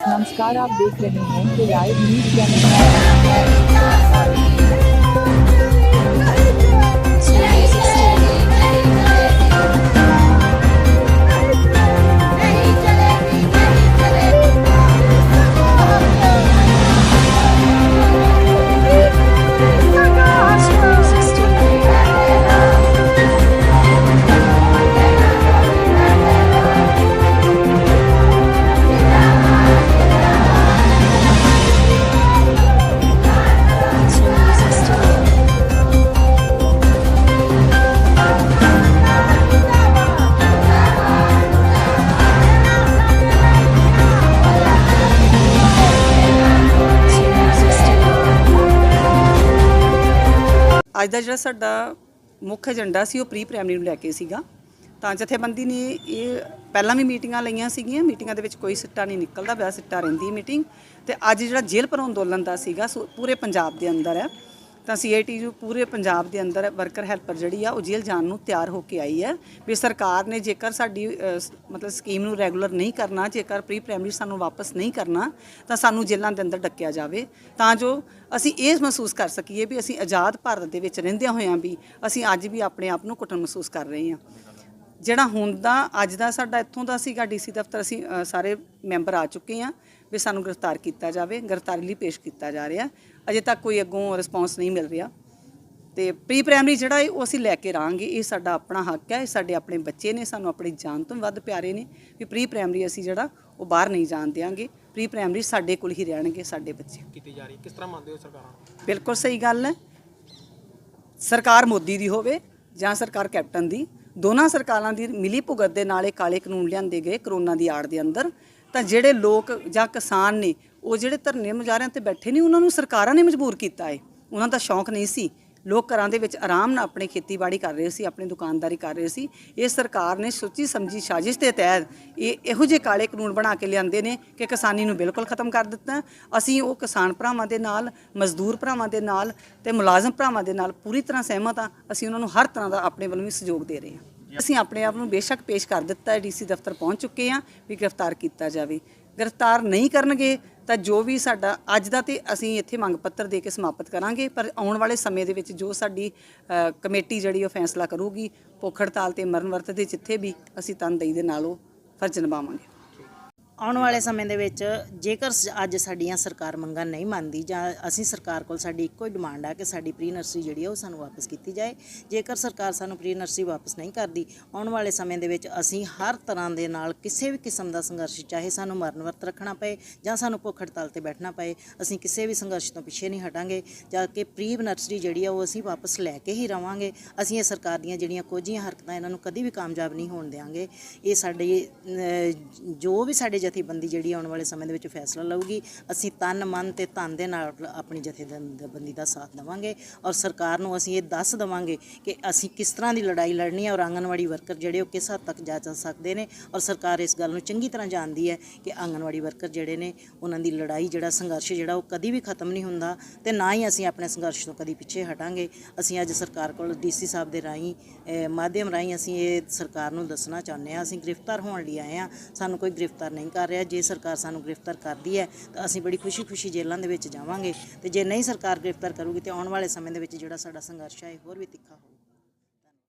नमस्कार आप देख रहे हैं कि लाइव न्यूज़ चैनल। ਅੱਜ ਦਾ ਜਿਹੜਾ ਸਾਡਾ ਮੁੱਖ ਏਜੰਡਾ ਸੀ, ਉਹ ਪ੍ਰੀ ਪ੍ਰਾਇਮਰੀ ਨੂੰ ਲੈ ਕੇ ਸੀਗਾ। ਤਾਂ ਜਥੇਬੰਦੀ ਨੇ ਇਹ ਪਹਿਲਾਂ ਵੀ ਮੀਟਿੰਗਾਂ ਲਈਆਂ ਸੀਗੀਆਂ। ਮੀਟਿੰਗਾਂ ਦੇ ਵਿੱਚ ਕੋਈ ਸਿੱਟਾ ਨਹੀਂ ਨਿਕਲਦਾ ਵੈਸੇ ਸਿੱਟਾ ਰਹਿੰਦੀ ਮੀਟਿੰਗ। ਤੇ ਅੱਜ ਜਿਹੜਾ ਜੇਲ੍ਹ ਪਰ ਅੰਦੋਲਨ ਦਾ ਸੀਗਾ, ਸੋ ਪੂਰੇ ਪੰਜਾਬ ਦੇ ਅੰਦਰ ਹੈ। ਤਾਂ ਸੀਆਈਟੀਯੂ ਪੂਰੇ ਪੰਜਾਬ ਦੇ ਅੰਦਰ ਵਰਕਰ ਹੈਲਪਰ ਜਿਹੜੀ ਆ, ਉਹ ਜੇਲ੍ਹ ਜਾਣ ਨੂੰ ਤਿਆਰ ਹੋ ਕੇ ਆਈ ਹੈ। ਵੀ ਸਰਕਾਰ ਨੇ ਜੇਕਰ ਸਾਡੀ ਮਤਲਬ ਸਕੀਮ ਨੂੰ ਰੈਗੂਲਰ ਨਹੀਂ ਕਰਨਾ, ਜੇਕਰ ਪ੍ਰੀ ਪ੍ਰਾਇਮਰੀ ਸਾਨੂੰ ਵਾਪਸ ਨਹੀਂ ਕਰਨਾ, ਤਾਂ ਸਾਨੂੰ ਜੇਲ੍ਹਾਂ ਦੇ ਅੰਦਰ ਡੱਕਿਆ ਜਾਵੇ। ਤਾਂ ਜੋ ਅਸੀਂ ਇਹ ਮਹਿਸੂਸ ਕਰ ਸਕੀਏ ਵੀ ਅਸੀਂ ਆਜ਼ਾਦ ਭਾਰਤ ਦੇ ਵਿੱਚ ਰਹਿੰਦਿਆਂ ਹੋਇਆਂ ਵੀ ਅਸੀਂ ਅੱਜ ਵੀ ਆਪਣੇ ਆਪ ਨੂੰ ਘੁੱਟਣ ਮਹਿਸੂਸ ਕਰ ਰਹੇ ਹਾਂ। ਜਿਹੜਾ ਹੁਣ ਦਾ, ਅੱਜ ਦਾ ਸਾਡਾ ਇੱਥੋਂ ਦਾ ਸੀਗਾ ਡੀਸੀ ਦਫ਼ਤਰ, ਅਸੀਂ ਸਾਰੇ ਮੈਂਬਰ ਆ ਚੁੱਕੇ ਹਾਂ। ਵੀ ਸਾਨੂੰ ਗ੍ਰਿਫਤਾਰ ਕੀਤਾ ਜਾਵੇ ਗ੍ਰਿਫਤਾਰੀ ਲਈ ਪੇਸ਼ ਕੀਤਾ ਜਾ ਰਿਹਾ। ਅਜੇ ਤੱਕ ਕੋਈ ਅੱਗੋਂ ਰਿਸਪੌਂਸ ਨਹੀਂ ਮਿਲ ਰਿਹਾ। ਤੇ ਪ੍ਰੀ ਪ੍ਰਾਇਮਰੀ ਜਿਹੜਾ ਹੈ ਉਹ ਅਸੀਂ ਲੈ ਕੇ ਰਾਂਗੇ। ਇਹ ਸਾਡਾ ਆਪਣਾ ਹੱਕ ਹੈ ਇਹ ਸਾਡੇ ਆਪਣੇ ਬੱਚੇ ਨੇ ਸਾਨੂੰ ਆਪਣੀ ਜਾਨ ਤੋਂ ਵੱਧ ਪਿਆਰੇ ਨੇ। ਵੀ ਪ੍ਰੀ ਪ੍ਰਾਇਮਰੀ ਅਸੀਂ ਜਿਹੜਾ ਉਹ ਬਾਹਰ ਨਹੀਂ ਜਾਣ ਦਿਆਂਗੇ। ਪ੍ਰੀ ਪ੍ਰਾਇਮਰੀ ਸਾਡੇ ਕੋਲ ਹੀ ਰਹਿਣਗੇ ਸਾਡੇ ਬੱਚੇ। ਕੀਤੀ ਜਾ ਰਹੀ। ਕਿਸ ਤਰ੍ਹਾਂ ਮੰਨਦੇ ਹੋ ਸਰਕਾਰਾਂ? ਬਿਲਕੁਲ ਸਹੀ ਗੱਲ ਹੈ। ਸਰਕਾਰ ਮੋਦੀ ਦੀ ਹੋਵੇ ਜਾਂ ਸਰਕਾਰ ਕੈਪਟਨ ਦੀ ਦੋਨਾਂ ਸਰਕਾਰਾਂ ਦੀ ਮਿਲੀ ਭੁਗਤ ਦੇ ਨਾਲ ਇਹ ਕਾਲੇ ਕਾਨੂੰਨ ਲਿਆਂਦੇ ਗਏ ਕਰੋਨਾ ਦੀ ਆੜ ਦੇ ਅੰਦਰ। ਤਾਂ ਜਿਹੜੇ ਲੋਕ ਜਾਂ ਕਿਸਾਨ ਨੇ, ਉਹ ਜਿਹੜੇ ਧਰਨੇ ਮੁਜ਼ਾਹਰਿਆਂ ਤੇ ਬੈਠੇ ਨੇ, ਉਹਨਾਂ ਨੂੰ ਸਰਕਾਰਾਂ ਨੇ ਮਜਬੂਰ ਕੀਤਾ ਹੈ ਉਹਨਾਂ ਦਾ ਸ਼ੌਂਕ ਨਹੀਂ ਸੀ। ਲੋਕ ਘਰਾਂ ਦੇ ਵਿੱਚ ਆਰਾਮ ਨਾਲ ਆਪਣੇ ਖੇਤੀਬਾੜੀ ਕਰ ਰਹੇ ਸੀ, ਆਪਣੀ ਦੁਕਾਨਦਾਰੀ ਕਰ ਰਹੇ ਸੀ। ਇਹ ਸਰਕਾਰ ਨੇ ਸੋਚੀ ਸਮਝੀ ਸਾਜ਼ਿਸ਼ ਦੇ ਤਹਿਤ ਇਹ ਇਹੋ ਜਿਹੇ ਕਾਲੇ ਕਾਨੂੰਨ ਬਣਾ ਕੇ ਲਿਆਂਦੇ ਨੇ ਕਿ ਕਿਸਾਨੀ ਨੂੰ ਬਿਲਕੁਲ ਖਤਮ ਕਰ ਦਿੱਤਾ। ਅਸੀਂ ਉਹ ਕਿਸਾਨ ਭਰਾਵਾਂ ਦੇ ਨਾਲ, ਮਜ਼ਦੂਰ ਭਰਾਵਾਂ ਦੇ ਨਾਲ ਤੇ ਮੁਲਾਜ਼ਮ ਭਰਾਵਾਂ ਦੇ ਨਾਲ ਪੂਰੀ ਤਰ੍ਹਾਂ ਸਹਿਮਤ ਹਾਂ। ਅਸੀਂ ਉਹਨਾਂ ਨੂੰ ਹਰ ਤਰ੍ਹਾਂ ਦਾ ਆਪਣੇ ਵੱਲੋਂ ਵੀ ਸਹਿਯੋਗ ਦੇ ਰਹੇ ਹਾਂ। ਅਸੀਂ ਆਪਣੇ ਆਪ ਨੂੰ ਬੇਸ਼ੱਕ ਪੇਸ਼ ਕਰ ਦਿੱਤਾ ਹੈ, ਡੀਸੀ ਦਫ਼ਤਰ ਪਹੁੰਚ ਚੁੱਕੇ ਹਾਂ ਵੀ ਗ੍ਰਿਫਤਾਰ ਕੀਤਾ ਜਾਵੇ। ਗ੍ਰਿਫਤਾਰ ਨਹੀਂ ਕਰਨਗੇ ਤਾਂ ਜੋ ਵੀ ਸਾਡਾ ਅੱਜ ਦਾ ਤੇ ਅਸੀਂ ਇੱਥੇ ਮੰਗ ਪੱਤਰ ਦੇ ਕੇ ਸਮਾਪਤ ਕਰਾਂਗੇ, ਪਰ ਆਉਣ ਵਾਲੇ ਸਮੇਂ ਦੇ ਵਿੱਚ ਜੋ ਸਾਡੀ ਕਮੇਟੀ ਜਿਹੜੀ ਉਹ ਫੈਸਲਾ ਕਰੂਗੀ, ਭੁੱਖ ਹੜਤਾਲ ਤੇ ਮਰਨ ਵਰਤ ਦੇ ਜਿੱਥੇ ਵੀ ਅਸੀਂ ਤਨਦੇਹੀ ਦੇ ਨਾਲ ਉਹ ਫਰਜ਼ ਨਿਭਾਵਾਂਗੇ। ਆਉਣ ਵਾਲੇ ਸਮੇਂ ਦੇ ਵਿੱਚ ਜੇਕਰ ਅੱਜ ਸਾਡੀਆਂ ਸਰਕਾਰ ਮੰਗਾਂ ਨਹੀਂ ਮੰਨਦੀ ਜਾਂ ਅਸੀਂ ਸਰਕਾਰ ਕੋਲ ਸਾਡੀ ਇੱਕੋ ਹੀ ਡਿਮਾਂਡ ਆ ਕਿ ਸਾਡੀ ਪ੍ਰੀ ਨਰਸਰੀ ਜਿਹੜੀ ਆ ਉਹ ਸਾਨੂੰ ਵਾਪਸ ਕੀਤੀ ਜਾਏ, ਜੇਕਰ ਸਰਕਾਰ ਸਾਨੂੰ ਪ੍ਰੀ ਨਰਸਰੀ ਵਾਪਸ ਨਹੀਂ ਕਰਦੀ, ਆਉਣ ਵਾਲੇ ਸਮੇਂ ਦੇ ਵਿੱਚ ਅਸੀਂ ਹਰ ਤਰ੍ਹਾਂ ਦੇ ਨਾਲ ਕਿਸੇ ਵੀ ਕਿਸਮ ਦਾ ਸੰਘਰਸ਼, ਚਾਹੇ ਸਾਨੂੰ ਮਰਨ ਵਰਤ ਰੱਖਣਾ ਪਏ ਜਾਂ ਸਾਨੂੰ ਭੁੱਖ ਹੜਤਾਲ ਤੇ ਬੈਠਣਾ ਪਏ, ਅਸੀਂ ਕਿਸੇ ਵੀ ਸੰਘਰਸ਼ ਤੋਂ ਪਿੱਛੇ ਨਹੀਂ ਹਟਾਂਗੇ, ਜਾ ਕਿ ਪ੍ਰੀ ਨਰਸਰੀ ਜਿਹੜੀ ਆ ਉਹ ਅਸੀਂ ਵਾਪਸ ਲੈ ਕੇ ਹੀ ਰਵਾਂਗੇ। ਅਸੀਂ ਇਹ ਸਰਕਾਰ ਦੀਆਂ ਜਿਹੜੀਆਂ ਕੋਝੀਆਂ ਹਰਕਤਾਂ ਇਹਨਾਂ ਨੂੰ ਕਦੀ ਵੀ ਕਾਮਯਾਬ ਨਹੀਂ ਹੋਣ ਦੇਵਾਂਗੇ ਇਹ ਸਾਡੇ ਜੋ ਵੀ ਸਾਡੇ ਜਥੇਬੰਦੀ ਜਿਹੜੀ ਆਉਣ ਵਾਲੇ ਸਮੇਂ ਦੇ ਵਿੱਚ ਫੈਸਲਾ ਲਊਗੀ। ਅਸੀਂ ਤਨ, ਮਨ ਤੇ ਧਨ ਦੇ ਨਾਲ ਆਪਣੀ ਜਥੇਬੰਦੀ ਦਾ ਸਾਥ ਦੇਵਾਂਗੇ ਔਰ ਸਰਕਾਰ ਨੂੰ ਅਸੀਂ ਇਹ ਦੱਸ ਦੇਵਾਂਗੇ ਕਿ ਅਸੀਂ ਕਿਸ ਤਰ੍ਹਾਂ ਦੀ ਲੜਾਈ ਲੜਨੀ ਹੈ ਔਰ ਆਂਗਨਵਾੜੀ ਵਰਕਰ ਜਿਹੜੇ ਉਹ ਕਿਸ ਹੱਦ ਤੱਕ ਜਾ ਸਕਦੇ ਨੇ ਔਰ ਸਰਕਾਰ ਇਸ ਗੱਲ ਨੂੰ ਚੰਗੀ ਤਰ੍ਹਾਂ ਜਾਣਦੀ ਹੈ ਕਿ ਆਂਗਨਵਾੜੀ ਵਰਕਰ ਜਿਹੜੇ ਨੇ ਉਹਨਾਂ ਦੀ ਲੜਾਈ ਜਿਹੜਾ ਸੰਘਰਸ਼ ਜਿਹੜਾ ਉਹ ਕਦੀ ਵੀ ਖਤਮ ਨਹੀਂ ਹੁੰਦਾ ਤੇ ਨਾ ਹੀ ਅਸੀਂ ਆਪਣੇ ਸੰਘਰਸ਼ ਤੋਂ ਕਦੀ ਪਿੱਛੇ ਹਟਾਂਗੇ। ਅਸੀਂ ਅੱਜ ਸਰਕਾਰ ਕੋਲ ਡੀਸੀ ਸਾਹਿਬ ਦੇ ਰਾਹੀਂ ਮਾਧਿਅਮ ਰਾਹੀਂ ਅਸੀਂ ਇਹ ਸਰਕਾਰ ਨੂੰ ਦੱਸਣਾ ਚਾਹੁੰਦੇ ਹਾਂ। ਅਸੀਂ ਗ੍ਰਿਫਤਾਰ ਹੋਣ ਲਈ ਆਏ ਹਾਂ। ਸਾਨੂੰ ਕੋਈ ਗ੍ਰਿਫਤਾਰ ਨਹੀਂ ਕਰ ਰਿਹਾ, ਜੇ ਸਰਕਾਰ ਸਾਨੂੰ ਗ੍ਰਿਫਤਾਰ ਕਰਦੀ ਹੈ, ਤਾਂ ਅਸੀਂ ਬੜੀ ਖੁਸ਼ੀ-ਖੁਸ਼ੀ ਜੇਲ੍ਹਾਂ ਦੇ ਵਿੱਚ ਜਾਵਾਂਗੇ। ਤੇ ਜੇ ਨਹੀਂ ਸਰਕਾਰ ਗ੍ਰਿਫਤਾਰ ਕਰੂਗੀ, ਤੇ ਆਉਣ ਵਾਲੇ ਸਮੇਂ ਦੇ ਵਿੱਚ ਜਿਹੜਾ ਸਾਡਾ ਸੰਘਰਸ਼ ਹੈ, ਇਹ ਹੋਰ ਵੀ ਤਿੱਖਾ ਹੋਊਗਾ।